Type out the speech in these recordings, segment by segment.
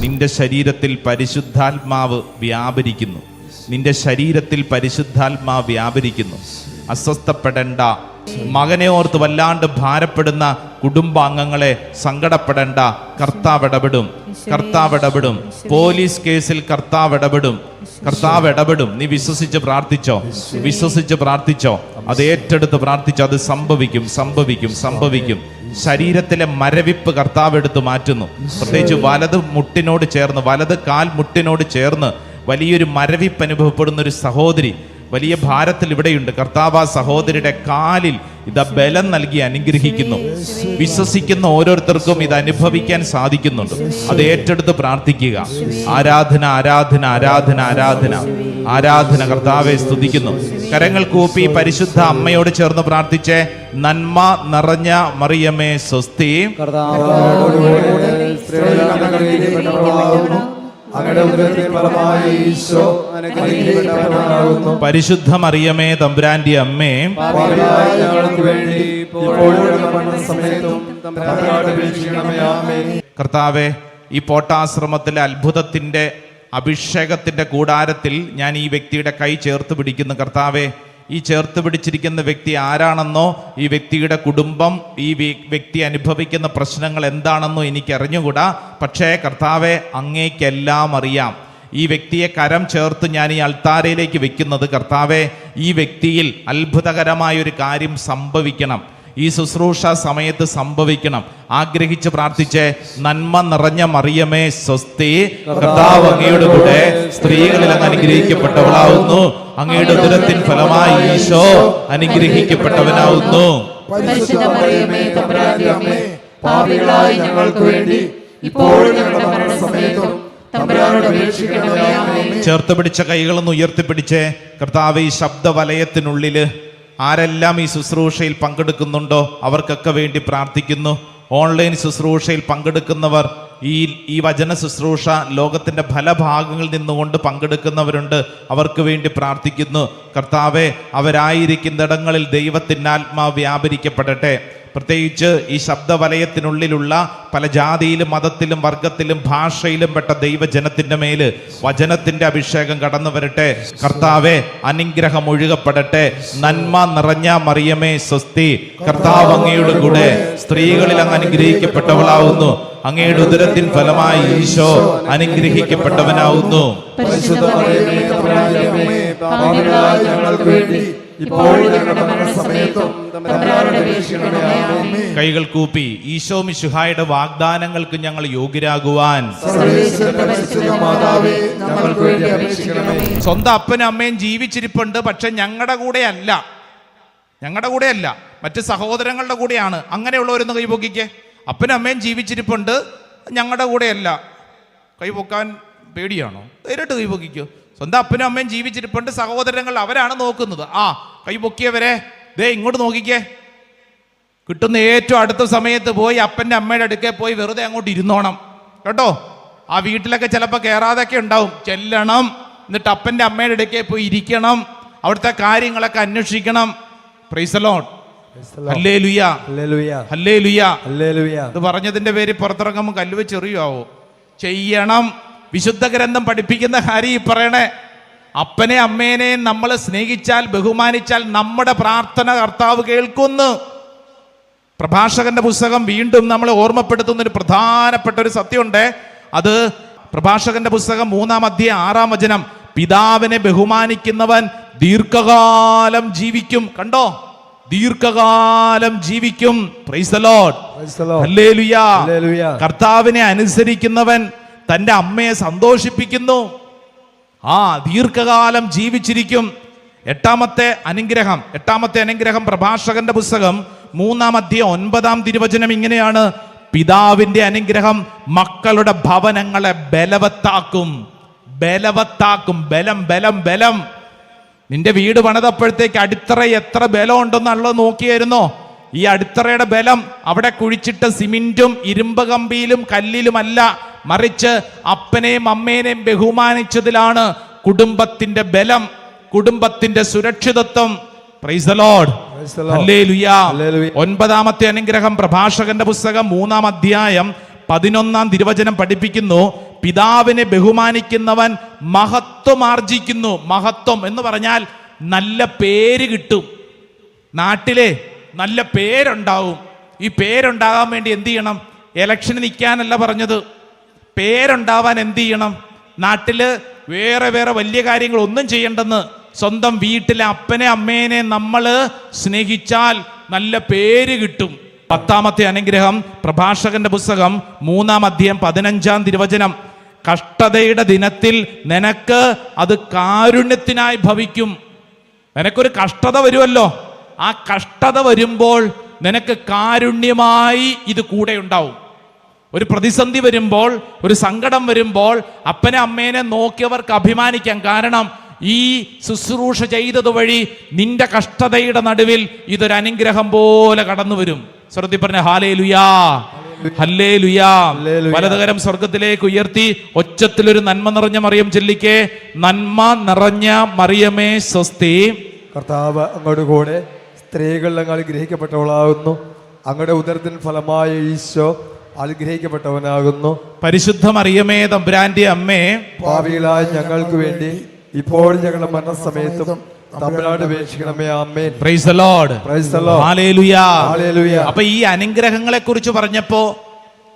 നിന്റെ ശരീരത്തിൽ പരിശുദ്ധാത്മാവ് വ്യാപരിക്കുന്നു. നിന്റെ ശരീരത്തിൽ പരിശുദ്ധാത്മാവ് വ്യാപരിക്കുന്നു. അസ്വസ്ഥപ്പെടേണ്ട മകനെ ഓർത്ത് വല്ലാണ്ട് ഭാരപ്പെടുന്ന കുടുംബാംഗങ്ങളെ സങ്കടപ്പെടേണ്ട. കർത്താവ് ഇടപെടും. കർത്താവ് ഇടപെടും. പോലീസ് കേസിൽ കർത്താവ് ഇടപെടും. കർത്താവ് ഇടപെടും. നീ വിശ്വസിച്ച് പ്രാർത്ഥിച്ചോ? വിശ്വസിച്ച് പ്രാർത്ഥിച്ചോ? അത് ഏറ്റെടുത്ത് പ്രാർത്ഥിച്ചോ? അത് സംഭവിക്കും സംഭവിക്കും സംഭവിക്കും. ശരീരത്തിലെ മരവിപ്പ് കർത്താവ് എടുത്ത് മാറ്റുന്നു. പ്രത്യേകിച്ച് വലത് മുട്ടിനോട് ചേർന്ന് വലത് കാൽ മുട്ടിനോട് ചേർന്ന് വലിയൊരു മരവിപ്പ് അനുഭവപ്പെടുന്ന ഒരു സഹോദരി വലിയ ഭാരത്തിൽ ഇവിടെയുണ്ട് കർത്താവ് സഹോദരിയുടെ കാലിൽ ഇത് ബലം നൽകി അനുഗ്രഹിക്കുന്നു വിശ്വസിക്കുന്ന ഓരോരുത്തർക്കും ഇത് അനുഭവിക്കാൻ സാധിക്കുന്നുണ്ട് അത് ഏറ്റെടുത്ത് പ്രാർത്ഥിക്കുക ആരാധന ആരാധന ആരാധന ആരാധന ആരാധന കർത്താവെ സ്തുതിക്കുന്നു കരങ്ങൾ കൂപ്പി പരിശുദ്ധ അമ്മയോട് ചേർന്ന് പ്രാർത്ഥിച്ച് നന്മ നിറഞ്ഞ മറിയമേ സ്വസ്തി പരിശുദ്ധ മറിയമേ തമ്പുരാന്റെ അമ്മേ. കർത്താവെ ഈ പോട്ടാശ്രമത്തിലെ അത്ഭുതത്തിന്റെ അഭിഷേകത്തിന്റെ കൂടാരത്തിൽ ഞാൻ ഈ വ്യക്തിയുടെ കൈ ചേർത്ത് പിടിക്കുന്നു. കർത്താവെ ഈ ചേർത്ത് പിടിച്ചിരിക്കുന്ന വ്യക്തി ആരാണെന്നോ ഈ വ്യക്തിയുടെ കുടുംബം ഈ വ്യക്തി അനുഭവിക്കുന്ന പ്രശ്നങ്ങൾ എന്താണെന്നോ എനിക്ക് അറിഞ്ഞുകൂടാ പക്ഷേ കർത്താവെ അങ്ങേക്കെല്ലാം അറിയാം. ഈ വ്യക്തിയെ കരം ചേർത്ത് ഞാൻ ഈ അൾത്താരയിലേക്ക് വെക്കുന്നത് കർത്താവെ ഈ വ്യക്തിയിൽ അത്ഭുതകരമായ ഒരു കാര്യം സംഭവിക്കണം. ഈ ശുശ്രൂഷ സമയത്ത് സംഭവിക്കണം. ആഗ്രഹിച്ച് പ്രാർത്ഥിച്ച് നന്മ നിറഞ്ഞ മറിയമേ സ്വസ്തി കർത്താവ് അങ്ങയുടെ കൂടെ സ്ത്രീകളിൽ അങ്ങ് അനുഗ്രഹിക്കപ്പെട്ടവളാവുന്നു. അങ്ങയുടെ ദുരത്തിൻ ഫലമായി ഈശോ അനുഗ്രഹിക്കപ്പെട്ടവനാവുന്നു. പാപികളായ ഞങ്ങൾക്ക് വേണ്ടി ഇപ്പോഴും ഞങ്ങളുടെ മരണസമയത്തും ചേർത്ത് പിടിച്ച കൈകളൊന്ന് ഉയർത്തിപ്പിടിച്ച്. കർത്താവ് ഈ ശബ്ദവലയത്തിനുള്ളിൽ ആരെല്ലാം ഈ ശുശ്രൂഷയിൽ പങ്കെടുക്കുന്നുണ്ടോ അവർക്കൊക്കെ വേണ്ടി പ്രാർത്ഥിക്കുന്നു. ഓൺലൈൻ ശുശ്രൂഷയിൽ പങ്കെടുക്കുന്നവർ ഈ ഈ വചന ശുശ്രൂഷ ലോകത്തിന്റെ പല ഭാഗങ്ങളിൽ നിന്നുകൊണ്ട് പങ്കെടുക്കുന്നവരുണ്ട്. അവർക്ക് വേണ്ടി പ്രാർത്ഥിക്കുന്നു. കർത്താവെ അവരായിരിക്കുന്നിടങ്ങളിൽ ദൈവത്തിന്റെ ആത്മാവ് വ്യാപരിക്കപ്പെടട്ടെ. പ്രത്യേകിച്ച് ഈ ശബ്ദവലയത്തിനുള്ളിലുള്ള പല ജാതിയിലും മതത്തിലും വർഗത്തിലും ഭാഷയിലും പെട്ട ദൈവജനത്തിന്റെ മേൽ വചനത്തിന്റെ അഭിഷേകം കടന്നു വരട്ടെ. കർത്താവെ അനുഗ്രഹം ഒഴുകപ്പെടട്ടെ. നന്മ നിറഞ്ഞ മറിയമേ സ്വസ്തി. കർത്താവ് അങ്ങയുടെ കൂടെ സ്ത്രീകളിൽ അങ്ങ് അനുഗ്രഹിക്കപ്പെട്ടവളാവുന്നു. അങ്ങയുടെ ഉദരത്തിൻ ഫലമായി ഈശോ അനുഗ്രഹിക്കപ്പെട്ടവനാവുന്നു. കൈകൾ കൂപ്പി ഈശോ മിശുഹായുടെ വാഗ്ദാനങ്ങൾക്ക് ഞങ്ങൾ യോഗ്യരാകുവാൻ. സ്വന്തം അപ്പനും അമ്മയും ജീവിച്ചിരിപ്പുണ്ട് പക്ഷെ ഞങ്ങളുടെ കൂടെ അല്ല. ഞങ്ങളുടെ കൂടെ അല്ല. മറ്റ് സഹോദരങ്ങളുടെ കൂടെയാണ്. അങ്ങനെയുള്ളവരൊന്ന് കൈപൊക്കിക്കേ അപ്പനും അമ്മയും ജീവിച്ചിരിപ്പുണ്ട്. ഞങ്ങളുടെ കൂടെയല്ല. കൈപൊക്കാൻ പേടിയാണോ? നേരിട്ട് കൈപൊക്കിക്കോ സ്വന്തം അപ്പനും അമ്മയും ജീവിച്ചിരിപ്പുണ്ട്. സഹോദരങ്ങൾ അവരാണ് നോക്കുന്നത്. ആ കൈപൊക്കിയവരെ ദേ ഇങ്ങോട്ട് നോക്കിക്കേ. കിട്ടുന്ന ഏറ്റവും അടുത്ത സമയത്ത് പോയി അപ്പന്റെ അമ്മയുടെ അടുക്കെ പോയി വെറുതെ അങ്ങോട്ട് ഇരുന്നോണം. കേട്ടോ? ആ വീട്ടിലൊക്കെ ചിലപ്പോൾ കയറാതൊക്കെ ഉണ്ടാവും. ചെല്ലണം. എന്നിട്ട് അപ്പന്റെ അമ്മയുടെ അടുക്കെ പോയി ഇരിക്കണം. അവിടുത്തെ കാര്യങ്ങളൊക്കെ അന്വേഷിക്കണം. പ്രൈസലോൺ ഇത് പറഞ്ഞതിന്റെ പേര് പുറത്തിറങ്ങുമ്പോൾ കല്ല് വെച്ച് ചെയ്യണം. വിശുദ്ധ ഗ്രന്ഥം പഠിപ്പിക്കുന്ന ഹരി പറയണേ. അപ്പനെ അമ്മേനെയും നമ്മൾ സ്നേഹിച്ചാൽ ബഹുമാനിച്ചാൽ നമ്മുടെ പ്രാർത്ഥന കർത്താവ് കേൾക്കുന്നു. പ്രഭാഷകന്റെ പുസ്തകം വീണ്ടും നമ്മൾ ഓർമ്മപ്പെടുത്തുന്ന ഒരു പ്രധാനപ്പെട്ട ഒരു സത്യമുണ്ട്. അത് പ്രഭാഷകന്റെ പുസ്തകം മൂന്നാം അധ്യായം ആറാം വചനം. പിതാവിനെ ബഹുമാനിക്കുന്നവൻ ദീർഘകാലം ജീവിക്കും. കണ്ടോ? ദീർഘകാലം ജീവിക്കും. കർത്താവിനെ അനുസരിക്കുന്നവൻ തന്റെ അമ്മയെ സന്തോഷിപ്പിക്കുന്നു. ആ ദീർഘകാലം ജീവിച്ചിരിക്കും. എട്ടാമത്തെ അനുഗ്രഹം എട്ടാമത്തെ അനുഗ്രഹം പ്രഭാഷകന്റെ പുസ്തകം മൂന്നാം അധ്യയം ഒൻപതാം തിരുവചനം ഇങ്ങനെയാണ്. പിതാവിന്റെ അനുഗ്രഹം മക്കളുടെ ഭവനങ്ങളെ ബലവത്താക്കും. ബലവത്താക്കും. ബലം ബലം ബലം. നിന്റെ വീട് പണിതപ്പോഴത്തേക്ക് അടിത്തറ എത്ര ബലം ഉണ്ടെന്നുള്ളത് നോക്കിയായിരുന്നോ? ഈ അടിത്തറയുടെ ബലം അവിടെ കുഴിച്ചിട്ട സിമെന്റും ഇരുമ്പ് കമ്പിയിലും കല്ലിലുമല്ല മറിച്ച് അപ്പനെയും അമ്മേനെയും ബഹുമാനിച്ചതിലാണ് കുടുംബത്തിന്റെ ബലം കുടുംബത്തിന്റെ സുരക്ഷിതത്വം. ഒൻപതാമത്തെ അനുഗ്രഹം പ്രഭാഷകന്റെ പുസ്തകം മൂന്നാം അധ്യായം പതിനൊന്നാം തിരുവചനം പഠിപ്പിക്കുന്നു. പിതാവിനെ ബഹുമാനിക്കുന്നവൻ മഹത്വം ആർജിക്കുന്നു. മഹത്വം എന്ന് പറഞ്ഞാൽ നല്ല പേര് കിട്ടും. നാട്ടിലെ നല്ല പേരുണ്ടാവും. ഈ പേരുണ്ടാകാൻ വേണ്ടി എന്ത് ചെയ്യണം? ഇലക്ഷന് നിൽക്കാനല്ല പറഞ്ഞത്. പേരുണ്ടാവാൻ എന്ത് ചെയ്യണം? നാട്ടിൽ വേറെ വേറെ വലിയ കാര്യങ്ങൾ ഒന്നും ചെയ്യണ്ടെന്ന് സ്വന്തം വീട്ടിലെ അപ്പനെ അമ്മേനെ നമ്മൾ സ്നേഹിച്ചാൽ നല്ല പേര് കിട്ടും. പത്താമത്തെ അനുഗ്രഹം പ്രഭാഷകന്റെ പുസ്തകം മൂന്നാം അധ്യായം പതിനഞ്ചാം തിരുവചനം. കഷ്ടതയുടെ ദിനത്തിൽ നിനക്ക് അത് കാരുണ്യത്തിനായി ഭവിക്കും. നിനക്കൊരു കഷ്ടത വരുമല്ലോ. ആ കഷ്ടത വരുമ്പോൾ നിനക്ക് കാരുണ്യമായി ഇത് കൂടെ ഉണ്ടാവും. ഒരു പ്രതിസന്ധി വരുമ്പോൾ ഒരു സങ്കടം വരുമ്പോൾ അപ്പനെ അമ്മേനെ നോക്കിയവർക്ക് അഭിമാനിക്കാം. കാരണം ഈ ശുശ്രൂഷ ചെയ്തത് വഴി നിന്റെ കഷ്ടതയുടെ നടുവിൽ ഇതൊരു അനുഗ്രഹം പോലെ കടന്നു വരും സ്വർത്തി പറഞ്ഞ ഹാലേ ലുയാ. വലതുകരം സ്വർഗത്തിലേക്ക് ഉയർത്തി ഒച്ചത്തിലൊരു നന്മ നിറഞ്ഞ മറിയം ചെല്ലിക്കേ. നന്മ നിറഞ്ഞ മറിയമേ സ്വസ്തി. കർത്താവ് അങ്ങോട്ട് കൂടെ സ്ത്രീകൾ അങ്ങ് അനുഗ്രഹിക്കപ്പെട്ടവളാകുന്നു. അങ്ങയുടെ ഉദരത്തിൻ ഫലമായ ഈശോ അനുഗ്രഹിക്കപ്പെട്ടവനാകുന്നു. പരിശുദ്ധ മറിയമേ തമ്പുരാന്റെ അമ്മേ. ഭാവിയിലായ ഞങ്ങൾക്ക് വേണ്ടി ഇപ്പോഴും ഞങ്ങളുടെ മരണസമയത്തും അപ്പൊ ഈ അനുഗ്രഹങ്ങളെ കുറിച്ച് പറഞ്ഞപ്പോ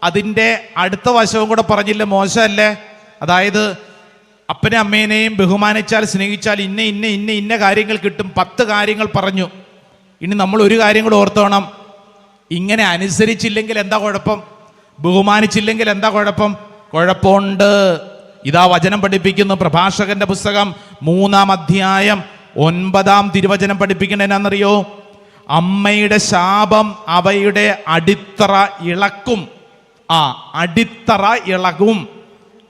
അതിന്റെ അടുത്ത വശവും കൂടെ പറഞ്ഞില്ല. മോശമല്ലേ? അതായത് അപ്പനെ അമ്മേനെയും ബഹുമാനിച്ചാൽ സ്നേഹിച്ചാൽ ഇന്ന ഇന്ന ഇന്ന ഇന്ന കാര്യങ്ങൾ കിട്ടും. പത്ത് കാര്യങ്ങൾ പറഞ്ഞു. ഇനി നമ്മൾ ഒരു കാര്യം കൂടെ ഓർത്തോണം. ഇങ്ങനെ അനുസരിച്ചില്ലെങ്കിൽ എന്താ കുഴപ്പം? ബഹുമാനിച്ചില്ലെങ്കിൽ എന്താ കുഴപ്പം? കുഴപ്പമുണ്ട്. ഇതാ വചനം പഠിപ്പിക്കുന്നു. പ്രഭാഷകന്റെ പുസ്തകം മൂന്നാം അധ്യായം ഒൻപതാം തിരുവചനം പഠിപ്പിക്കണ എന്നാണെന്നറിയോ അമ്മയുടെ ശാപം അവയുടെ അടിത്തറ ഇളക്കും. ആ അടിത്തറ ഇളകും.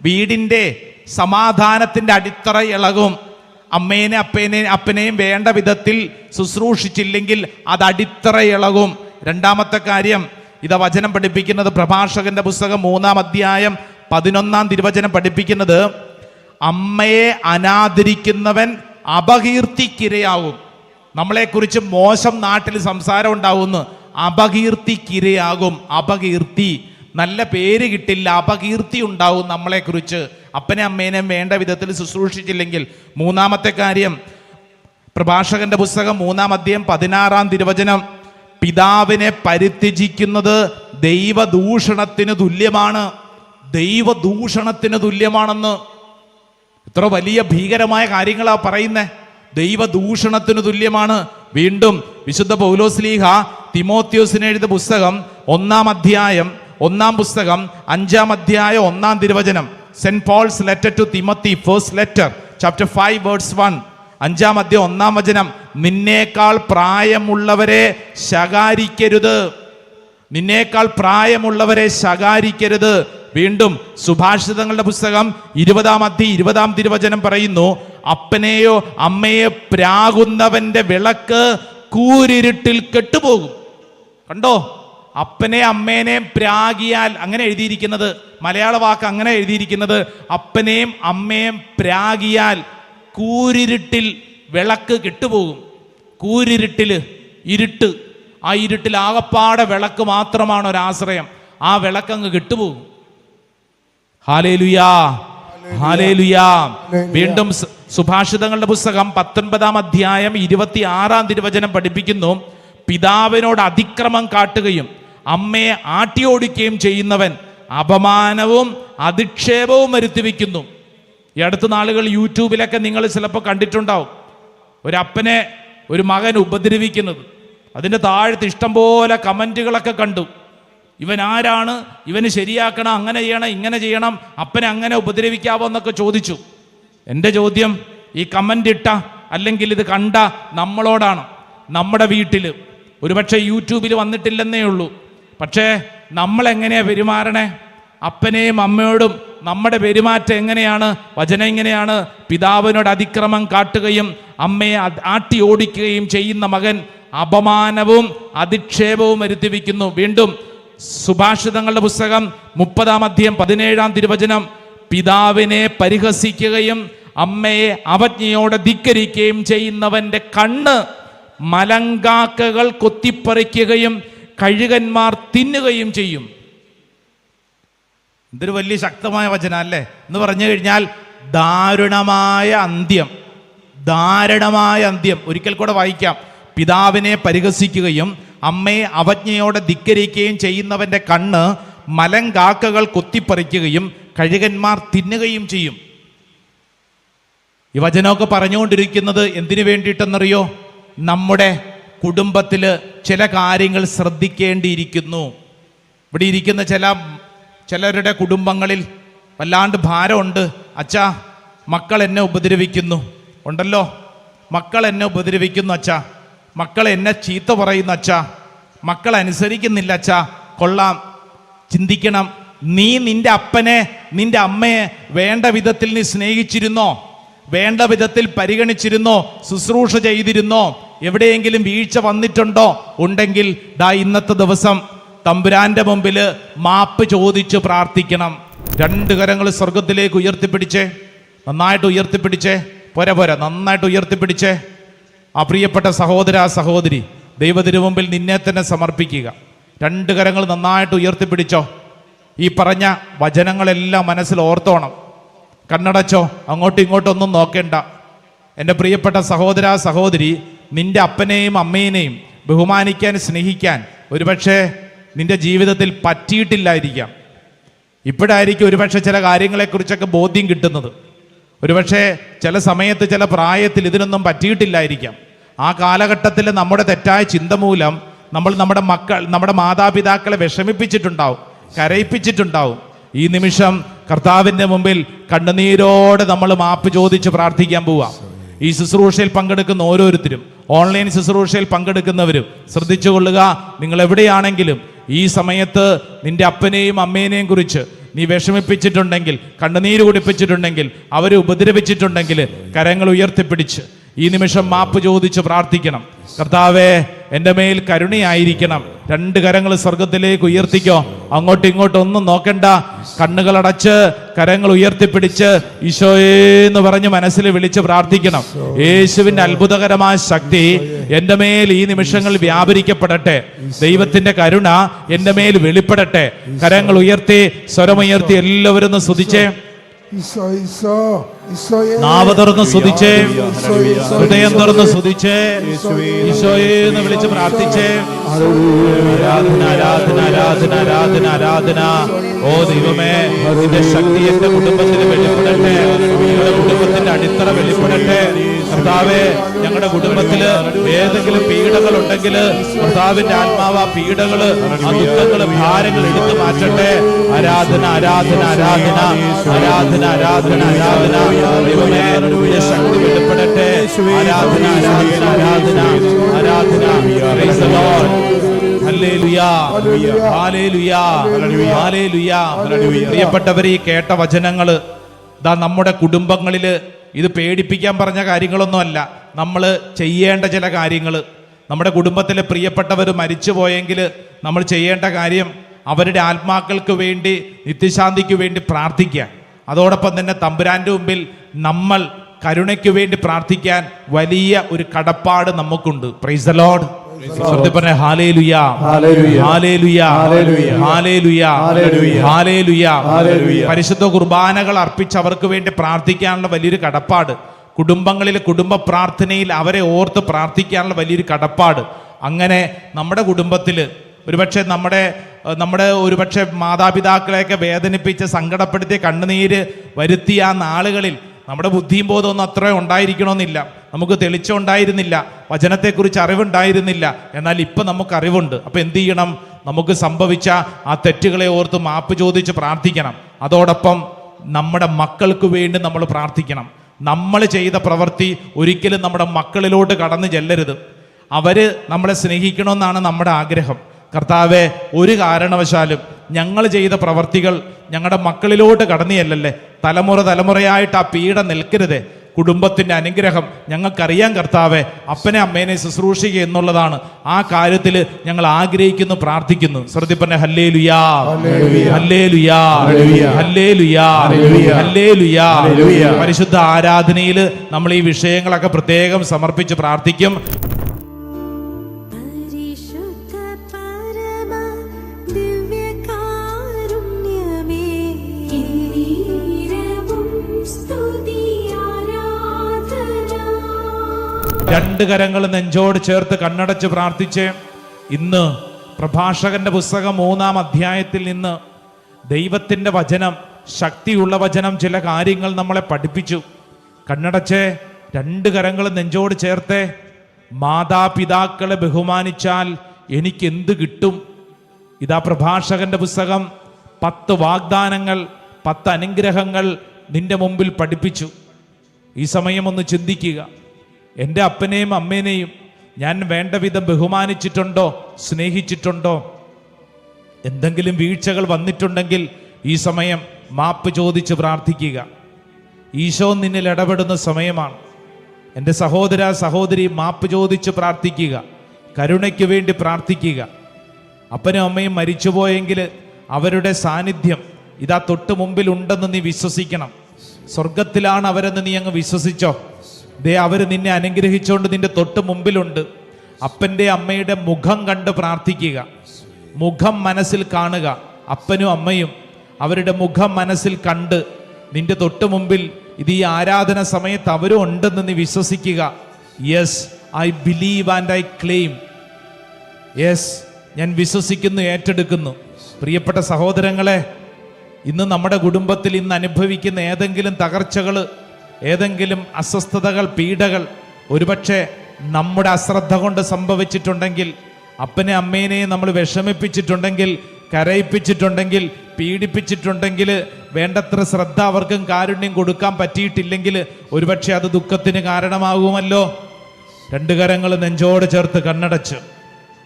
വീടിന്റെ സമാധാനത്തിന്റെ അടിത്തറ ഇളകും. അമ്മേനെ അപ്പേനെ അപ്പനെയും വേണ്ട വിധത്തിൽ ശുശ്രൂഷിച്ചില്ലെങ്കിൽ അത് അടിത്തറ ഇളകും. രണ്ടാമത്തെ കാര്യം ഇത് വചനം പഠിപ്പിക്കുന്നത് പ്രഭാഷകന്റെ പുസ്തകം മൂന്നാം അധ്യായം പതിനൊന്നാം തിരുവചനം പഠിപ്പിക്കുന്നത് അമ്മയെ അനാദരിക്കുന്നവൻ അപകീർത്തിക്കിരയാവും. നമ്മളെക്കുറിച്ച് മോശം നാട്ടിൽ സംസാരം ഉണ്ടാവുന്നു. അപകീർത്തിക്കിരയാകും. അപകീർത്തി. നല്ല പേര് കിട്ടില്ല. അപകീർത്തി ഉണ്ടാവും നമ്മളെക്കുറിച്ച്. അപ്പനെ അമ്മേനെയും വേണ്ട വിധത്തിൽ ശുശ്രൂഷിച്ചില്ലെങ്കിൽ. മൂന്നാമത്തെ കാര്യം പ്രഭാഷകന്റെ പുസ്തകം മൂന്നാം അധ്യയം പതിനാറാം തിരുവചനം. പിതാവിനെ പരിത്യജിക്കുന്നത് ദൈവദൂഷണത്തിന് തുല്യമാണ്. ദൈവദൂഷണത്തിന് തുല്യമാണെന്ന് ഇത്ര വലിയ ഭീകരമായ കാര്യങ്ങളാ പറയുന്നേ. ദൈവദൂഷണത്തിന് തുല്യമാണ്. വീണ്ടും വിശുദ്ധ പൗലോസ്ലീഹ തിമോത്യോസിന് എഴുതിയ പുസ്തകം ഒന്നാം അധ്യായം ഒന്നാം പുസ്തകം അഞ്ചാം അധ്യായം ഒന്നാം തിരുവചനം. Saint Paul's letter to Timothy first letter chapter five words one. അഞ്ചാം അധ്യായം ഒന്നാം വചനം. നിന്നേക്കാൾ പ്രായമുള്ളവരെ ശകാരിക്കരുത്. നിന്നേക്കാൾ പ്രായമുള്ളവരെ ശകാരിക്കരുത്. വീണ്ടും സുഭാഷിതങ്ങളുടെ പുസ്തകം ഇരുപതാം അധി ഇരുപതാം തിരുവചനം പറയുന്നു അപ്പനെയോ അമ്മയെ പ്രാകുന്നവന്റെ വിളക്ക് കൂരിരുട്ടിൽ കെട്ടുപോകും. കണ്ടോ? അപ്പനെ അമ്മേനെയും പ്രാഗിയാൽ അങ്ങനെ എഴുതിയിരിക്കുന്നത് മലയാള വാക്ക് അങ്ങനെ എഴുതിയിരിക്കുന്നത് അപ്പനെയും അമ്മയും പ്രാഗിയാൽ കൂരിരുട്ടിൽ വിളക്ക് കെട്ടുപോകും. കൂരിരുട്ടിൽ ഇരുട്ട് ആ ഇരുട്ടിൽ ആകപ്പാടെ വിളക്ക് മാത്രമാണ് ഒരാശ്രയം. ആ വിളക്കങ്ങ് കെട്ടുപോകും. വീണ്ടും സുഭാഷിതങ്ങളുടെ പുസ്തകം പത്തൊൻപതാം അധ്യായം ഇരുപത്തി ആറാം തിരുവചനം പഠിപ്പിക്കുന്നു. പിതാവിനോട് അതിക്രമം കാട്ടുകയും അമ്മയെ ആട്ടിയോടിക്കുകയും ചെയ്യുന്നവൻ അപമാനവും അധിക്ഷേപവും വരുത്തിവെക്കുന്നു. ഈ അടുത്ത നാളുകൾ യൂട്യൂബിലൊക്കെ നിങ്ങൾ ചിലപ്പോൾ കണ്ടിട്ടുണ്ടാവും. ഒരു അപ്പനെ ഒരു മകൻ ഉപദ്രവിക്കുന്നത്. അതിന്റെ താഴത്ത് ഇഷ്ടംപോലെ കമന്റുകളൊക്കെ കണ്ടു. ഇവൻ ആരാണ്? ഇവന് ശരിയാക്കണം അങ്ങനെ ചെയ്യണം ഇങ്ങനെ ചെയ്യണം അപ്പനെ അങ്ങനെ ഉപദ്രവിക്കാവോ എന്നൊക്കെ ചോദിച്ചു. എന്റെ ചോദ്യം ഈ കമന്റ് ഇട്ട അല്ലെങ്കിൽ ഇത് കണ്ട നമ്മളോടാണ് നമ്മുടെ വീട്ടിൽ ഒരുപക്ഷെ യൂട്യൂബിൽ വന്നിട്ടില്ലെന്നേ ഉള്ളൂ. പക്ഷേ നമ്മൾ എങ്ങനെയാ പെരുമാറണേ? അപ്പനെയും അമ്മയോടും നമ്മുടെ പെരുമാറ്റം എങ്ങനെയാണ്? വചനം എങ്ങനെയാണ്? പിതാവിനോട് അതിക്രമം കാട്ടുകയും അമ്മയെ ആട്ടി ഓടിക്കുകയും ചെയ്യുന്ന മകൻ അപമാനവും അധിക്ഷേപവും വരുത്തിവെക്കുന്നു. വീണ്ടും സുഭാഷിതങ്ങളുടെ പുസ്തകം മുപ്പതാം അധ്യയം പതിനേഴാം തിരുവചനം പിതാവിനെ പരിഹസിക്കുകയും അമ്മയെ അവജ്ഞയോടെ ധിക്കരിക്കുകയും ചെയ്യുന്നവന്റെ കണ്ണ് മലങ്കാക്കകൾ കൊത്തിപ്പറിക്കുകയും കഴുകന്മാർ തിന്നുകയും ചെയ്യും. ഇതൊരു വലിയ ശക്തമായ വചന അല്ലേ? എന്ന് പറഞ്ഞു കഴിഞ്ഞാൽ ദാരുണമായ അന്ത്യം ദാരുണമായ അന്ത്യം. ഒരിക്കൽ കൂടെ വായിക്കാം. പിതാവിനെ പരിഹസിക്കുകയും അമ്മയെ അവജ്ഞയോടെ ധിക്കരിക്കുകയും ചെയ്യുന്നവന്റെ കണ്ണ് മലങ്കാക്കകൾ കൊത്തിപ്പറിക്കുകയും കഴുകന്മാർ തിന്നുകയും ചെയ്യും. ഈ പറഞ്ഞുകൊണ്ടിരിക്കുന്നത് എന്തിനു വേണ്ടിയിട്ടെന്നറിയോ? നമ്മുടെ കുടുംബത്തിൽ ചില കാര്യങ്ങൾ ശ്രദ്ധിക്കേണ്ടിയിരിക്കുന്നു. ഇവിടെ ഇരിക്കുന്ന ചില ചിലരുടെ കുടുംബങ്ങളിൽ വല്ലാണ്ട് ഭാരമുണ്ട്. അച്ഛാ മക്കൾ എന്നെ ഉപദ്രവിക്കുന്നു. ഉണ്ടല്ലോ? മക്കൾ എന്നെ ഉപദ്രവിക്കുന്നു അച്ഛാ. മക്കൾ എന്നെ ചീത്ത പറയുന്ന അച്ഛാ. മക്കൾ അനുസരിക്കുന്നില്ല അച്ഛാ. കൊള്ളാം. ചിന്തിക്കണം. നീ നിന്റെ അപ്പനെ നിന്റെ അമ്മയെ വേണ്ട വിധത്തിൽ നീ സ്നേഹിച്ചിരുന്നോ? വേണ്ട വിധത്തിൽ പരിഗണിച്ചിരുന്നോ? ശുശ്രൂഷ ചെയ്തിരുന്നോ? എവിടെയെങ്കിലും വീഴ്ച വന്നിട്ടുണ്ടോ? ഉണ്ടെങ്കിൽ ദാ ഇന്നത്തെ ദിവസം തമ്പുരാന്റെ മുമ്പിൽ മാപ്പ് ചോദിച്ച് പ്രാർത്ഥിക്കണം. രണ്ട് കരങ്ങൾ സ്വർഗത്തിലേക്ക് ഉയർത്തിപ്പിടിച്ചേ. നന്നായിട്ട് ഉയർത്തിപ്പിടിച്ചേ. പോരാ പോരാ. നന്നായിട്ട് ഉയർത്തിപ്പിടിച്ചേ. ആ പ്രിയപ്പെട്ട സഹോദര സഹോദരി ദൈവത്തിനു മുമ്പിൽ നിന്നെ തന്നെ സമർപ്പിക്കുക. രണ്ട് കരങ്ങൾ നന്നായിട്ട് ഉയർത്തിപ്പിടിച്ചോ. ഈ പറഞ്ഞ വചനങ്ങളെല്ലാം മനസ്സിൽ ഓർത്തോണം. കണ്ണടച്ചോ അങ്ങോട്ടും ഇങ്ങോട്ടും ഒന്നും നോക്കേണ്ട. എന്റെ പ്രിയപ്പെട്ട സഹോദര സഹോദരി നിന്റെ അപ്പനെയും അമ്മേനെയും ബഹുമാനിക്കാൻ സ്നേഹിക്കാൻ ഒരുപക്ഷെ നിന്റെ ജീവിതത്തിൽ പറ്റിയിട്ടില്ലായിരിക്കാം. ഇപ്പോഴായിരിക്കും ഒരുപക്ഷെ ചില കാര്യങ്ങളെക്കുറിച്ചൊക്കെ ബോധ്യം കിട്ടുന്നത്. ഒരുപക്ഷെ ചില സമയത്ത് ചില പ്രായത്തിൽ ഇതിനൊന്നും പറ്റിയിട്ടില്ലായിരിക്കാം. ആ കാലഘട്ടത്തിൽ നമ്മുടെ തെറ്റായ ചിന്ത മൂലം നമ്മൾ നമ്മുടെ മക്കൾ നമ്മുടെ മാതാപിതാക്കളെ വിഷമിപ്പിച്ചിട്ടുണ്ടാവും കരയിപ്പിച്ചിട്ടുണ്ടാവും. ഈ നിമിഷം കർത്താവിന്റെ മുമ്പിൽ കണ്ണുനീരോടെ നമ്മൾ മാപ്പ് ചോദിച്ച് പ്രാർത്ഥിക്കാൻ പോവാം. ഈ ശുശ്രൂഷയിൽ പങ്കെടുക്കുന്ന ഓരോരുത്തരും ഓൺലൈൻ ശുശ്രൂഷയിൽ പങ്കെടുക്കുന്നവരും ശ്രദ്ധിച്ചുകൊള്ളുക നിങ്ങൾ എവിടെയാണെങ്കിലും ഈ സമയത്ത് നിന്റെ അപ്പനെയും അമ്മേനെയും കുറിച്ച് നീ വിഷമിപ്പിച്ചിട്ടുണ്ടെങ്കിൽ കണ്ണുനീര് കുടിപ്പിച്ചിട്ടുണ്ടെങ്കിൽ അവരെ ഉപദ്രവിച്ചിട്ടുണ്ടെങ്കിൽ കരങ്ങൾ ഉയർത്തിപ്പിടിച്ച്. ഈ നിമിഷം മാപ്പ് ചോദിച്ച് പ്രാർത്ഥിക്കണം. കർത്താവേ എന്റെ മേൽ കരുണയായിരിക്കണം. രണ്ട് കരങ്ങൾ സ്വർഗത്തിലേക്ക് ഉയർത്തിക്കോ. അങ്ങോട്ടും ഇങ്ങോട്ടും ഒന്നും നോക്കണ്ട. കണ്ണുകൾ അടച്ച് കരങ്ങൾ ഉയർത്തിപ്പിടിച്ച് ഈശോയേ എന്ന് പറഞ്ഞ് മനസ്സിൽ വിളിച്ച് പ്രാർത്ഥിക്കണം. യേശുവിന്റെ അത്ഭുതകരമായ ശക്തി എന്റെ മേൽ ഈ നിമിഷങ്ങൾ വ്യാപരിക്കപ്പെടട്ടെ. ദൈവത്തിന്റെ കരുണ എന്റെ മേൽ വെളിപ്പെടട്ടെ. കരങ്ങൾ ഉയർത്തി സ്വരമുയർത്തി എല്ലാവരും ഒന്ന് സ്തുതിച്ചേ. നാവ് തുറന്ന് സ്തുതിച്ചേ. ഹൃദയം തുറന്ന് സ്തുതിച്ചേ. ഈശോയെ എന്ന് വിളിച്ച് പ്രാർത്ഥിച്ചേ. ആരാധന ആരാധന ആരാധന ആരാധന ആരാധന. ഓ ദൈവമേ നിന്റെ ശക്തി എന്റെ കുടുംബത്തിന് വെളിപ്പെടട്ടെ. കുടുംബത്തിന്റെ അടിത്തറ വെളിപ്പെടട്ടെ. കർത്താവേ ഞങ്ങളുടെ കുടുംബത്തിൽ ഏതെങ്കിലും പീഡകൾ ഉണ്ടെങ്കിൽ കർത്താവിന്റെ ആത്മാവ് ആ പീഡകൾ ദുഃഖങ്ങൾ ഭാരങ്ങൾ എടുത്തു മാറ്റട്ടെ. ആരാധന ആരാധന ആരാധന ആരാധന ആരാധന ആരാധന. ദൈവമേ ശക്തി വെളിപ്പെടട്ടെ. ആരാധന ആരാധന ആരാധന ആരാധന. പ്രിയപ്പെട്ടവർ ഈ കേട്ട വചനങ്ങൾ ദാ നമ്മുടെ കുടുംബങ്ങളിൽ ഇത് പേടിപ്പിക്കാൻ പറഞ്ഞ കാര്യങ്ങളൊന്നുമല്ല. നമ്മൾ ചെയ്യേണ്ട ചില കാര്യങ്ങൾ നമ്മുടെ കുടുംബത്തിലെ പ്രിയപ്പെട്ടവർ മരിച്ചു പോയെങ്കിൽ നമ്മൾ ചെയ്യേണ്ട കാര്യം അവരുടെ ആത്മാക്കൾക്ക് വേണ്ടി നിത്യശാന്തിക്ക് വേണ്ടി പ്രാർത്ഥിക്കുക. അതോടൊപ്പം തന്നെ തമ്പുരാന്റെ മുമ്പിൽ നമ്മൾ കരുണയ്ക്ക് വേണ്ടി പ്രാർത്ഥിക്കാൻ വലിയ ഒരു കടപ്പാട് നമുക്കുണ്ട്. പ്രൈസ് ദ ലോർഡ് പറഞ്ഞ hallelujah hallelujah. Hallelujah hallelujah. Hallelujah hallelujah. Hallelujah പരിശുദ്ധ കുർബാനകൾ അർപ്പിച്ച് അവർക്ക് വേണ്ടി പ്രാർത്ഥിക്കാനുള്ള വലിയൊരു കടപ്പാട്. കുടുംബങ്ങളിൽ കുടുംബ പ്രാർത്ഥനയിൽ അവരെ ഓർത്ത് പ്രാർത്ഥിക്കാനുള്ള വലിയൊരു കടപ്പാട്. അങ്ങനെ നമ്മുടെ കുടുംബത്തിൽ ഒരുപക്ഷെ നമ്മുടെ നമ്മുടെ ഒരുപക്ഷെ മാതാപിതാക്കളെയൊക്കെ വേദനിപ്പിച്ച് സങ്കടപ്പെടുത്തിയ കണ്ണുനീര് വരുത്തിയ ആ നാളുകളിൽ നമ്മുടെ ബുദ്ധിയും ബോധമൊന്നും അത്ര ഉണ്ടായിരിക്കണമെന്നില്ല. നമുക്ക് തെളിച്ചുണ്ടായിരുന്നില്ല വചനത്തെക്കുറിച്ച് അറിവുണ്ടായിരുന്നില്ല. എന്നാൽ ഇപ്പം നമുക്ക് അറിവുണ്ട്. അപ്പം എന്ത് ചെയ്യണം? നമുക്ക് സംഭവിച്ച ആ തെറ്റുകളെ ഓർത്ത് മാപ്പ് ചോദിച്ച് പ്രാർത്ഥിക്കണം. അതോടൊപ്പം നമ്മുടെ മക്കൾക്ക് വേണ്ടി നമ്മൾ പ്രാർത്ഥിക്കണം. നമ്മൾ ചെയ്ത പ്രവൃത്തി ഒരിക്കലും നമ്മുടെ മക്കളിലോട്ട് കടന്നു ചെല്ലരുത്. അവർ നമ്മളെ സ്നേഹിക്കണമെന്നാണ് നമ്മുടെ ആഗ്രഹം. കർത്താവെ ഒരു കാരണവശാലും ഞങ്ങൾ ചെയ്ത പ്രവർത്തികൾ ഞങ്ങളുടെ മക്കളിലോട്ട് കടന്നിയല്ലല്ലേ? തലമുറ തലമുറയായിട്ട് ആ പീഡ നിൽക്കരുതേ. കുടുംബത്തിന്റെ അനുഗ്രഹം ഞങ്ങൾക്കറിയാൻ കർത്താവെ. അപ്പനെ അമ്മേനെ ശുശ്രൂഷിക്കുക എന്നുള്ളതാണ്. ആ കാര്യത്തിൽ ഞങ്ങൾ ആഗ്രഹിക്കുന്നു പ്രാർത്ഥിക്കുന്നു. ശ്രദ്ധി പറഞ്ഞ ഹല്ലേ ലുയാ ഹല്ലേ ലുയാ ഹല്ലേ ലുയാ ഹല്ലേ ലുയാ പരിശുദ്ധ ആരാധനയിൽ നമ്മൾ ഈ വിഷയങ്ങളൊക്കെ പ്രത്യേകം സമർപ്പിച്ച് പ്രാർത്ഥിക്കും. രണ്ട് കരങ്ങൾ നെഞ്ചോട് ചേർത്ത് കണ്ണടച്ച് പ്രാർത്ഥിച്ച് ഇന്ന് പ്രഭാഷകന്റെ പുസ്തകം മൂന്നാം അധ്യായത്തിൽ നിന്ന് ദൈവത്തിന്റെ വചനം ശക്തിയുള്ള വചനം ചില കാര്യങ്ങൾ നമ്മളെ പഠിപ്പിച്ചു. കണ്ണടച്ച് രണ്ട് കരങ്ങൾ നെഞ്ചോട് ചേർത്ത് മാതാപിതാക്കളെ ബഹുമാനിച്ചാൽ എനിക്ക് എന്ത് കിട്ടും? ഇതാ പ്രഭാഷകന്റെ പുസ്തകം. പത്ത് വാഗ്ദാനങ്ങൾ പത്ത് അനുഗ്രഹങ്ങൾ നിന്റെ മുമ്പിൽ പഠിപ്പിച്ചു. ഈ സമയം ഒന്ന് ചിന്തിക്കുക. എന്റെ അപ്പനെയും അമ്മേനെയും ഞാൻ വേണ്ട വിധം ബഹുമാനിച്ചിട്ടുണ്ടോ സ്നേഹിച്ചിട്ടുണ്ടോ? എന്തെങ്കിലും വീഴ്ചകൾ വന്നിട്ടുണ്ടെങ്കിൽ ഈ സമയം മാപ്പ് ചോദിച്ച് പ്രാർത്ഥിക്കുക. ഈശോ നിന്നിൽ ഇടപെടുന്ന സമയമാണ്. എന്റെ സഹോദര സഹോദരി മാപ്പ് ചോദിച്ച് പ്രാർത്ഥിക്കുക. കരുണയ്ക്ക് വേണ്ടി പ്രാർത്ഥിക്കുക. അപ്പനും അമ്മയും മരിച്ചുപോയെങ്കിൽ അവരുടെ സാന്നിധ്യം ഇതാ തൊട്ട് മുമ്പിൽ ഉണ്ടെന്ന് നീ വിശ്വസിക്കണം. സ്വർഗത്തിലാണ് അവരെന്ന് നീ അങ്ങ് വിശ്വസിച്ചോ? ദേ അവർ നിന്നെ അനുഗ്രഹിച്ചുകൊണ്ട് നിന്റെ തൊട്ട് മുമ്പിലുണ്ട്. അപ്പന്റെ അമ്മയുടെ മുഖം കണ്ട് പ്രാർത്ഥിക്കുക. മുഖം മനസ്സിൽ കാണുക. അപ്പനും അമ്മയും അവരുടെ മുഖം മനസ്സിൽ കണ്ട് നിന്റെ തൊട്ട് മുമ്പിൽ ഇത് ഈ ആരാധന സമയത്ത് അവരും ഉണ്ടെന്ന് നീ വിശ്വസിക്കുക. Yes I believe and I claim yes ഞാൻ വിശ്വസിക്കുന്നു ഏറ്റെടുക്കുന്നു. പ്രിയപ്പെട്ട സഹോദരങ്ങളെ ഇന്ന് നമ്മുടെ കുടുംബത്തിൽ ഇന്ന് അനുഭവിക്കുന്ന ഏതെങ്കിലും തകർച്ചകൾ ഏതെങ്കിലും അസ്വസ്ഥതകൾ പീഡകൾ ഒരുപക്ഷെ നമ്മുടെ അശ്രദ്ധ കൊണ്ട് സംഭവിച്ചിട്ടുണ്ടെങ്കിൽ അപ്പനെ അമ്മേനെയും നമ്മൾ വിഷമിപ്പിച്ചിട്ടുണ്ടെങ്കിൽ കരയിപ്പിച്ചിട്ടുണ്ടെങ്കിൽ പീഡിപ്പിച്ചിട്ടുണ്ടെങ്കിൽ വേണ്ടത്ര ശ്രദ്ധ അവർക്കും കാരുണ്യം കൊടുക്കാൻ പറ്റിയിട്ടില്ലെങ്കിൽ ഒരുപക്ഷെ അത് ദുഃഖത്തിന് കാരണമാകുമല്ലോ. രണ്ട് കരങ്ങൾ നെഞ്ചോട് ചേർത്ത് കണ്ണടച്ച്.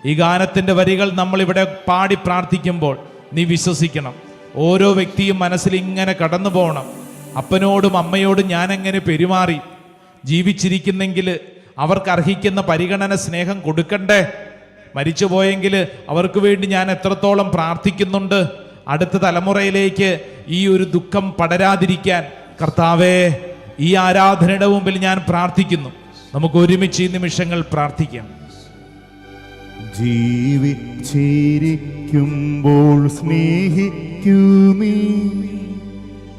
ഈ ഗാനത്തിന്റെ വരികൾ നമ്മളിവിടെ പാടി പ്രാർത്ഥിക്കുമ്പോൾ നീ വിശ്വസിക്കണം. ഓരോ വ്യക്തിയും മനസ്സിൽ ഇങ്ങനെ കടന്നു പോകണം അപ്പനോടും അമ്മയോടും ഞാൻ എങ്ങനെ പെരുമാറി? ജീവിച്ചിരിക്കുന്നെങ്കിൽ അവർക്ക് അർഹിക്കുന്ന പരിഗണന സ്നേഹം കൊടുക്കണ്ടേ? മരിച്ചുപോയെങ്കിൽ അവർക്ക് വേണ്ടി ഞാൻ എത്രത്തോളം പ്രാർത്ഥിക്കുന്നുണ്ട്? അടുത്ത തലമുറയിലേക്ക് ഈ ഒരു ദുഃഖം പടരാതിരിക്കാൻ കർത്താവേ ഈ ആരാധനയുടെ മുമ്പിൽ ഞാൻ പ്രാർത്ഥിക്കുന്നു. നമുക്ക് ഒരുമിച്ച് ഈ നിമിഷങ്ങൾ പ്രാർത്ഥിക്കാം. ജീവിച്ചിരിക്കുമ്പോൾ സ്നേഹിക്കുമീ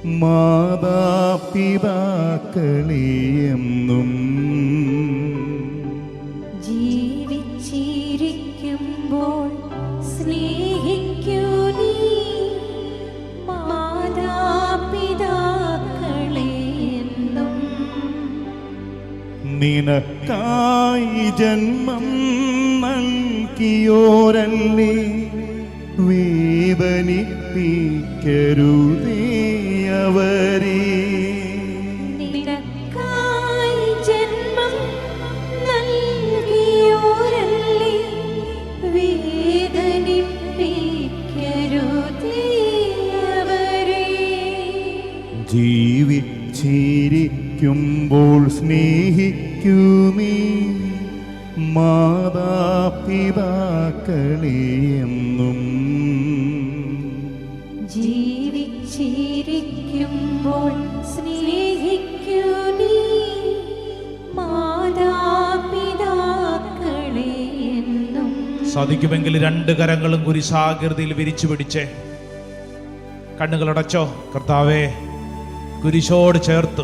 മാതാപിതാക്കളെയെന്നും ജീവിച്ചിരിക്കുമ്പോൾ സ്നേഹിക്കൂ നീ. മാതാപിതാക്കളെന്നും നിനക്കായി ജന്മം നൽകിയോരല്ലേ വേദനിപ്പിക്കരുതേ. അവരെ ജീവിച്ചിരിക്കുമ്പോൾ സ്നേഹിക്കുമീ മാതാപിതാക്കളെയെന്നും സാധിക്കുമെങ്കിൽ രണ്ട് കരങ്ങളും കുരിശാകൃതിയിൽ വിരിച്ചു പിടിച്ച് കണ്ണുകളടച്ചോ കർത്താവേ കുരിശോട് ചേർത്ത്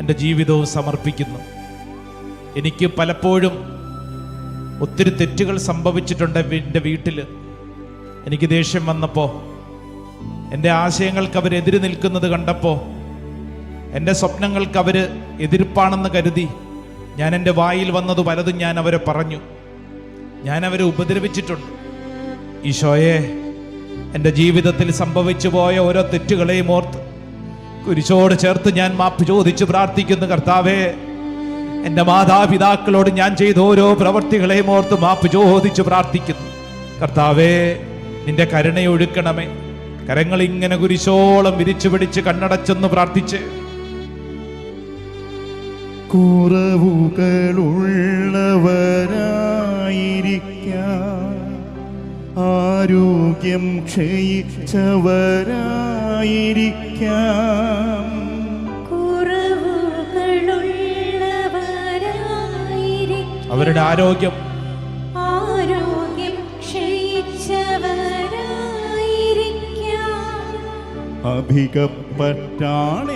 എന്റെ ജീവിതവും സമർപ്പിക്കുന്നു. എനിക്ക് പലപ്പോഴും ഒത്തിരി തെറ്റുകൾ സംഭവിച്ചിട്ടുണ്ട് എന്റെ വീട്ടിൽ. എനിക്ക് ദേഷ്യം വന്നപ്പോൾ എന്റെ ആശയങ്ങൾക്ക് അവരെതിര് നിൽക്കുന്നത് കണ്ടപ്പോൾ എന്റെ സ്വപ്നങ്ങൾക്ക് അവർ എതിർപ്പാണെന്ന് കരുതി ഞാൻ എന്റെ വായിൽ വന്നത് പലതും ഞാൻ അവരെ പറഞ്ഞു. ഞാൻ അവരെ ഉപദ്രവിച്ചിട്ടുണ്ട്. ഈശോയെ എന്റെ ജീവിതത്തിൽ സംഭവിച്ചു പോയ ഓരോ തെറ്റുകളെയും ഓർത്ത് കുരിശോട് ചേർത്ത് ഞാൻ മാപ്പ് ചോദിച്ച് പ്രാർത്ഥിക്കുന്നു കർത്താവേ. എന്റെ മാതാപിതാക്കളോട് ഞാൻ ചെയ്ത ഓരോ പ്രവർത്തികളെയും ഓർത്ത് മാപ്പ് ചോദിച്ച് പ്രാർത്ഥിക്കുന്നു. കർത്താവേ നിന്റെ കരുണയൊഴുക്കണമേ. കരങ്ങൾ ഇങ്ങനെ കുരിശോളം വിരിച്ചു പിടിച്ച് കണ്ണടച്ചെന്ന് പ്രാർത്ഥിച്ച്. കുറവുകളുള്ളവരായിരിക്കാം. ആരോഗ്യം ക്ഷയിച്ചവരായിരിക്കാം. അവരുടെ ആരോഗ്യം. ആരോഗ്യം ക്ഷയിച്ചവരായിരിക്കാം. അധികപ്പറ്റാണെന്നു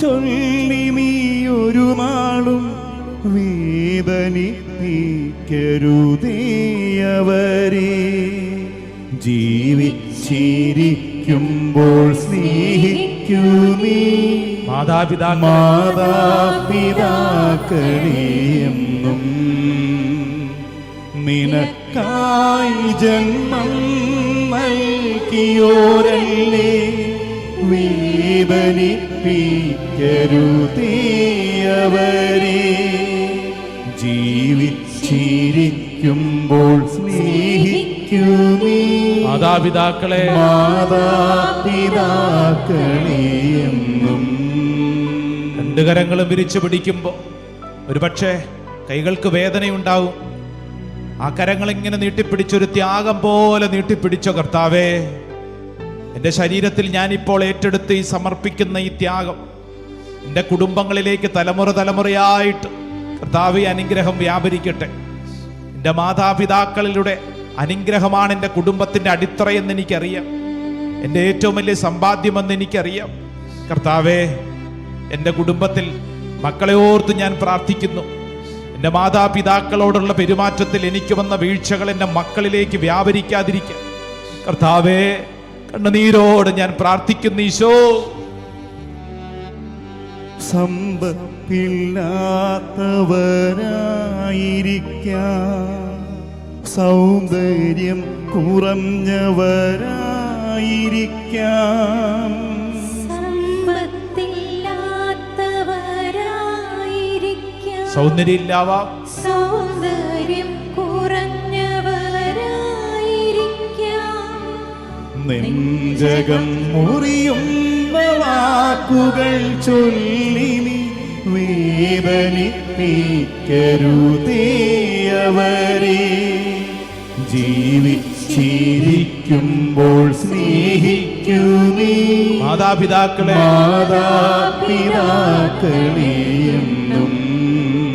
ചൊല്ലി നീ ഒരു നാളും വേദനിപ്പിക്കരുതേയവരെ. ജീവിച്ചിരിക്കുമ്പോൾ സ്നേഹിക്കൂ നീ മാതാപിതാ മാതാപിതാക്കളെയെന്നും നിനക്കായി ജന്മം നൽകിയോരല്ലേ. വേദനിപ്പിക്കരുതേയവരെ ജീവിച്ചിരിക്കുമ്പോൾ സ്നേഹിക്കൂ മാതാപിതാക്കളെ. മാതാപിതാക്കളെ മാതാപിതാക്കളെയെന്നും രണ്ട് കരങ്ങളും വിരിച്ചു പിടിക്കുമ്പോൾ ഒരുപക്ഷെ കൈകൾക്ക് വേദനയുണ്ടാവും. ആ കരങ്ങൾ ഇങ്ങനെ നീട്ടിപ്പിടിച്ചൊരു ത്യാഗം പോലെ നീട്ടിപ്പിടിച്ചോ കർത്താവേ. എന്റെ ശരീരത്തിൽ ഞാനിപ്പോൾ ഏറ്റെടുത്ത് ഈ സമർപ്പിക്കുന്ന ഈ ത്യാഗം എന്റെ കുടുംബങ്ങളിലേക്ക് തലമുറ തലമുറയായിട്ട് കർത്താവ് അനുഗ്രഹം വ്യാപരിക്കട്ടെ. എന്റെ മാതാപിതാക്കളിലൂടെ അനുഗ്രഹമാണ് എന്റെ കുടുംബത്തിന്റെ അടിത്തറയെന്ന് എനിക്കറിയാം. എന്റെ ഏറ്റവും വലിയ സമ്പാദ്യമെന്ന് എനിക്കറിയാം. കർത്താവേ എന്റെ കുടുംബത്തിൽ മക്കളെ ഓർത്ത് ഞാൻ പ്രാർത്ഥിക്കുന്നു. എന്റെ മാതാപിതാക്കളോടുള്ള പെരുമാറ്റത്തിൽ എനിക്ക് വന്ന വീഴ്ചകൾ എന്റെ മക്കളിലേക്ക് വ്യാപരിക്കാതിരിക്കാം കർത്താവേ കണ്ണുനീരോട് ഞാൻ പ്രാർത്ഥിക്കുന്നു ഈശോ. സമ്പത്തില്ലാത്തവരായിരിക്കാം. സൗന്ദര്യം കുറഞ്ഞവരായിരിക്കാം. സൗന്ദര്യം ഇല്ലാവാം. സൗന്ദര്യം നെഞ്ചകം മുറിയുന്ന വാക്കുകൾ ചൊല്ലി നീ വേദനിപ്പിക്കരുതേയവരെ. ജീവിച്ചിരിക്കുമ്പോൾ സ്നേഹിക്കൂ നീ. മാതാപിതാക്കളെ. മാതാപിതാക്കളെയെന്നും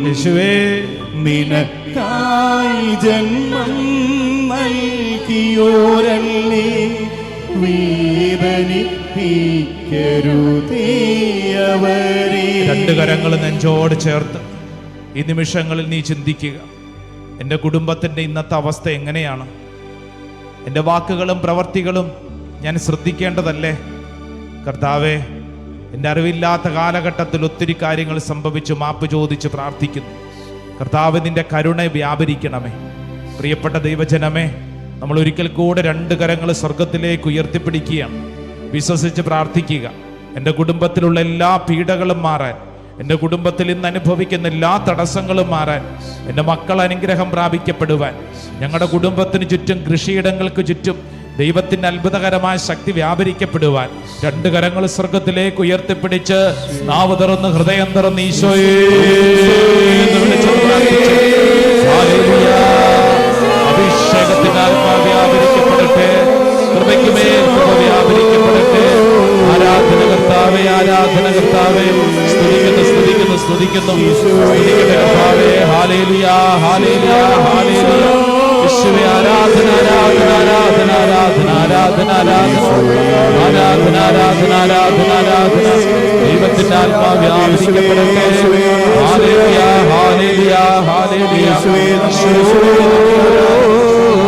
യേശുവേ. നിനക്കായി ജന്മം നൽകിയോരല്ലേ. രണ്ട് കരങ്ങൾ നെഞ്ചോട് ചേർത്ത് ഈ നിമിഷങ്ങളിൽ നീ ചിന്തിക്കുക. എന്റെ കുടുംബത്തിന്റെ ഇന്നത്തെ അവസ്ഥ എങ്ങനെയാണ്? എന്റെ വാക്കുകളും പ്രവർത്തികളും ഞാൻ ശ്രദ്ധിക്കേണ്ടതല്ലേ? കർത്താവെ എന്റെ അറിവില്ലാത്ത കാലഘട്ടത്തിൽ ഒത്തിരി കാര്യങ്ങൾ സംഭവിച്ചു മാപ്പ് ചോദിച്ച് പ്രാർത്ഥിക്കുന്നു. കർത്താവ് നിന്റെ കരുണ വ്യാപരിക്കണമേ. പ്രിയപ്പെട്ട ദൈവജനമേ നമ്മൾ ഒരിക്കൽ കൂടെ രണ്ട് കരങ്ങൾ സ്വർഗത്തിലേക്ക് ഉയർത്തിപ്പിടിക്കുകയാണ്. വിശ്വസിച്ച് പ്രാർത്ഥിക്കുക. എന്റെ കുടുംബത്തിലുള്ള എല്ലാ പീഡകളും മാറാൻ എന്റെ കുടുംബത്തിൽ ഇന്ന് അനുഭവിക്കുന്ന എല്ലാ തടസ്സങ്ങളും മാറാൻ എന്റെ മക്കൾ അനുഗ്രഹം പ്രാപിക്കപ്പെടുവാൻ ഞങ്ങളുടെ കുടുംബത്തിന് ചുറ്റും കൃഷിയിടങ്ങൾക്ക് ചുറ്റും ദൈവത്തിന്റെ അത്ഭുതകരമായ ശക്തി വ്യാപരിക്കപ്പെടുവാൻ രണ്ട് കരങ്ങൾ സ്വർഗത്തിലേക്ക് ഉയർത്തിപ്പിടിച്ച് നാവ് തുറന്ന് ഹൃദയം തുറന്ന് ഈശോയെ കൃപയ്ക്ക് മേൽ കൃപ വ്യാപരിക്കപ്പെടട്ടെ ആരാധന കർത്താവേ ആരാധന കർത്താവേ സ്തുതിക്കുന്നു സ്തുതിക്കുന്നു സ്തുതിക്കുന്നു. സ്തുതിക്കട്ടെ കർത്താവേ. Hallelujah hallelujah hallelujah. യേശുവേ ആരാധന ആരാധന ആരാധന ആരാധന ആരാധന ആരാധന ആരാധന ആരാധന ആരാധന. ആരാധന ദൈവത്തിന്റെ ആത്മാവ് വ്യാപരിക്കപ്പെടട്ടെ ഹാലേലുയ ഹാലേലുയ ഹാലേലുയ.